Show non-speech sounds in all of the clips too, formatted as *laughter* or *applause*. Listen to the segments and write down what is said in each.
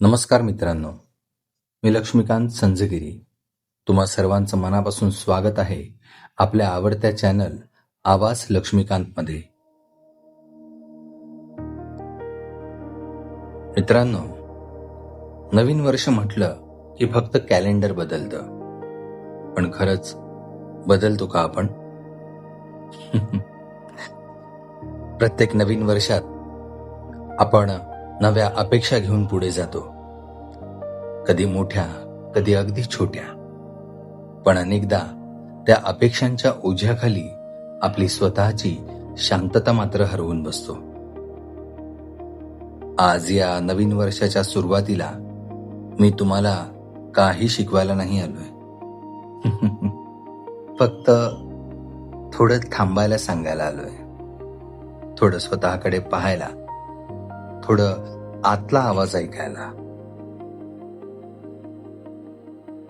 नमस्कार मित्रांनो. मी लक्ष्मीकांत संजगिरी. तुम्हा सर्वांचं मनापासून स्वागत आहे आपल्या आवडत्या चॅनल आवाज लक्ष्मीकांतमध्ये मित्रांनो नवीन वर्ष म्हटलं की फक्त कॅलेंडर बदलतं. पण खरंच बदलतो का आपण? *laughs* प्रत्येक नवीन वर्षात आपण नव्या अपेक्षा घेऊन पुढे जातो. कधी मोठ्या कधी अगदी छोट्या. पण अनेकदा त्या अपेक्षांच्या ओझ्याखाली आपली स्वतःची शांतता मात्र हरवून बसतो. आज या नवीन वर्षाच्या सुरुवातीला मी तुम्हाला काही शिकवायला नाही आलोय. *laughs* फक्त थोडं थांबायला सांगायला आलोय. थोडं स्वतःकडे पाहायला थोडं आतला आवाज ऐकायला.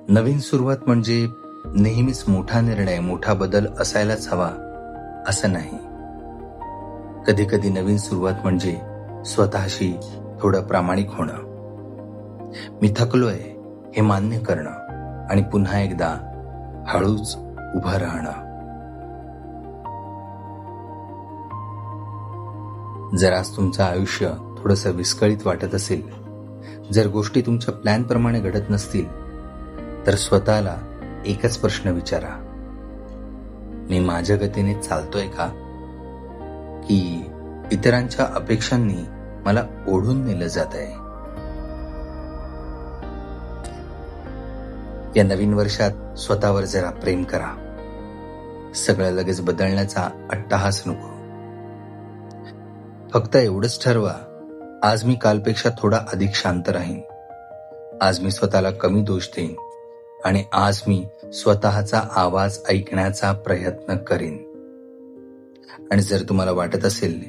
नवीन सुरुवात म्हणजे नेहमीच मोठा निर्णय मोठा बदल असायलाच हवा असं नाही. कधी कधी नवीन सुरुवात म्हणजे स्वतःशी थोडं प्रामाणिक होणं. मी थकलोय हे मान्य करणं आणि पुन्हा एकदा हळूच उभं राहणं. जर आज तुमचं आयुष्य थोडंसं विस्कळीत वाटत असेल. जर गोष्टी तुमच्या प्लॅनप्रमाणे घडत नसतील तर स्वतःला एकच प्रश्न विचारा. मी माझ्या गतीने चालतोय का? की इतरांच्या अपेक्षांनी मला ओढून नेलं जात आहे या नवीन वर्षात स्वतःवर जरा प्रेम करा. सगळं लगेच बदलण्याचा अट्टाहास नको. फक्त एवढंच ठरवा आज मी कालपेक्षा थोडा अधिक शांत राहीन. आज मी स्वतःला कमी दोष देईन आणि आज मी स्वतःचा आवाज ऐकण्याचा प्रयत्न करीन. आणि जर तुम्हाला वाटत असेल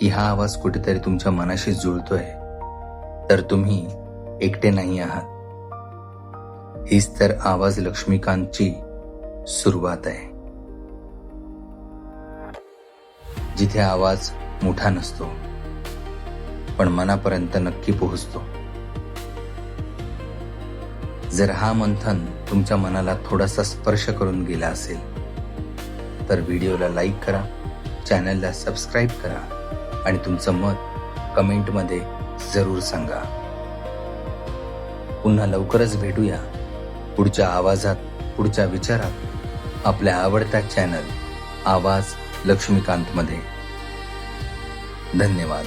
की हा आवाज कुठेतरी तुमच्या मनाशी जुळतोय तर तुम्ही एकटे नाही आहात. हीच तर आवाज लक्ष्मीकांतची सुरुवात आहे. जिथे आवाज मोठा नसतो पण मनापर्यंत नक्की पोहोचतो. जर हा मंथन तुमच्या मनाला थोडासा स्पर्श करून गेला असेल तर व्हिडिओला लाईक करा चॅनलला सबस्क्राईब करा आणि तुमचं मत कमेंटमध्ये जरूर सांगा. पुन्हा लवकरच भेटूया. पुढच्या आवाजात पुढच्या विचारात आपल्या आवडत्या चॅनल आवाज लक्ष्मीकांतमध्ये. धन्यवाद.